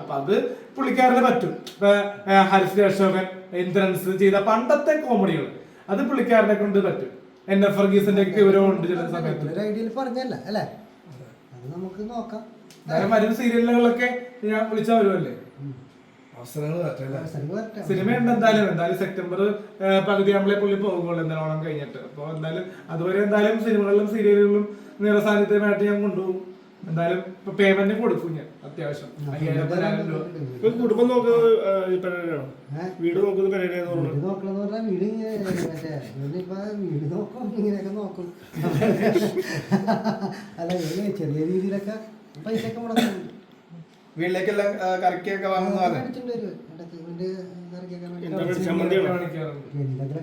അപ്പൊ അത് പുള്ളിക്കാരന് പറ്റും. ഹരിശ്രീ അശോകൻ ഇന്ദ്രൻസ് ചെയ്ത പണ്ടത്തെ കോമഡികൾ അത് പുള്ളിക്കാരനെ കൊണ്ട് പറ്റും. എൻ എഫ് ഫർഗീസിന്റെ ഒക്കെ വിവരമുണ്ട് ചില സമയത്ത്. ഒരു ഐഡിയയിൽ പറഞ്ഞല്ല അല്ലേ? അത് നമുക്ക് നോക്കാം. വരും സീരിയലുകളൊക്കെ ഞാൻ വിളിച്ചാൽ വരുമല്ലേ സിനിമ ഉണ്ട്. എന്തായാലും. എന്തായാലും സെപ്റ്റംബർ പകുതി നമ്മളെ പുള്ളി പോകുള്ളൂ എന്തായാലും ഓണം കഴിഞ്ഞിട്ട്. അപ്പോൾ എന്തായാലും അതുവരെ എന്തായാലും സിനിമകളിലും സീരിയലുകളിലും നിറസാന്നിധ്യമായിട്ട് ഞാൻ കൊണ്ടുപോകും. എന്തായാലും ഇപ്പൊ പേയ്മെന്റ് കൊടുക്കും ഞാൻ അത്യാവശ്യം. അയ്യായിരം പതിനായിരം രൂപ. ഇപ്പൊ കുടുംബം നോക്കുന്നത് പെരേരയാണോ വീട് നോക്കുന്നത് പെരേരയെന്ന് വീട് നോക്കണമെന്ന് പറഞ്ഞാൽ വീട് ഇങ്ങനെ മറ്റേ ഇപ്പൊ വീട് നോക്കും ഇങ്ങനെയൊക്കെ നോക്കും. അല്ല ഇങ്ങനെ ചെറിയ രീതിയിലൊക്കെ പൈസ ഒക്കെ മുടക്കും. വീട്ടിലേക്കെല്ലാം കറക്കിയൊക്കെ വാങ്ങുന്ന പറഞ്ഞേ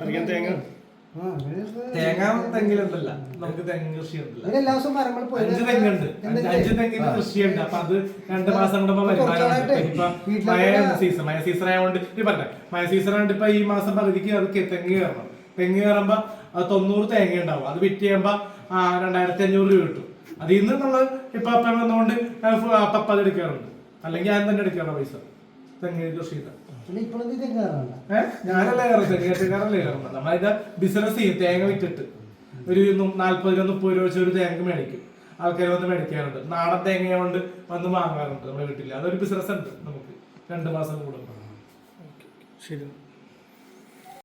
എന്തെങ്കിലുമൊക്കെ തേങ്ങ? തേങ്ങ തെങ്ങിലുണ്ടല്ല. നമുക്ക് തെങ്ങ് കൃഷി ഉണ്ടല്ല ഇവന് എല്ലാ ദിവസവും മരങ്ങൾ പോയി. അഞ്ച് തെങ്ങുണ്ട്. അഞ്ച് തെങ്ങിന് കൃഷിയുണ്ട്. അപ്പൊ അത് രണ്ട് മാസം കൂടുമ്പോ വരുമാനമുണ്ട് ഇപ്പൊ മഴ സീസൺ മഴ സീസൺ ആയതുകൊണ്ട് ഈ പറഞ്ഞ മഴ സീസൺ ആയതുകൊണ്ട് ഇപ്പൊ ഈ മാസം പകുതിക്ക് അത് തെങ്ങ് കയറണം. തെങ്ങ് കയറുമ്പോ അത് തൊണ്ണൂറ് തേങ്ങ ഉണ്ടാവും. അത് വിറ്റ് ചെയ്യുമ്പോ ആ രണ്ടായിരത്തി അഞ്ഞൂറ് രൂപ കിട്ടും. അതിൽ നിന്ന് നമ്മൾ ഇപ്പൊ അപ്പം വന്നുകൊണ്ട് പപ്പ അത് എടുക്കാറുണ്ട്. അല്ലെങ്കിൽ ഞാൻ തന്നെ എടുക്കാറുണ്ട് പൈസ. തെങ്ങ് കൃഷി ചെയ്ത പിന്നെ ഇപ്പോഴും ഇത് കയറാറുണ്ട് ഏഹ് ഞാനല്ല കയറുന്നത്? തെങ്ങേറ്റക്കാരല്ലേ കയറുന്നത്? നമ്മളിത് ബിസിനസ് ചെയ്യും തേങ്ങ വിറ്റിട്ട്. ഒരു നാല്പത് രൂപ മുപ്പത് രൂപ വെച്ച് ഒരു തേങ്ങ മേടിക്കും. ആൾക്കാർ വന്ന് മേടിക്കാറുണ്ട്. നാടൻ തേങ്ങ കൊണ്ട് വന്ന് വാങ്ങാറുണ്ട് നമ്മുടെ വീട്ടിൽ അതൊരു ബിസിനസ് ഉണ്ട് നമുക്ക്. രണ്ട് മാസം കൂടുമ്പോൾ ശരി.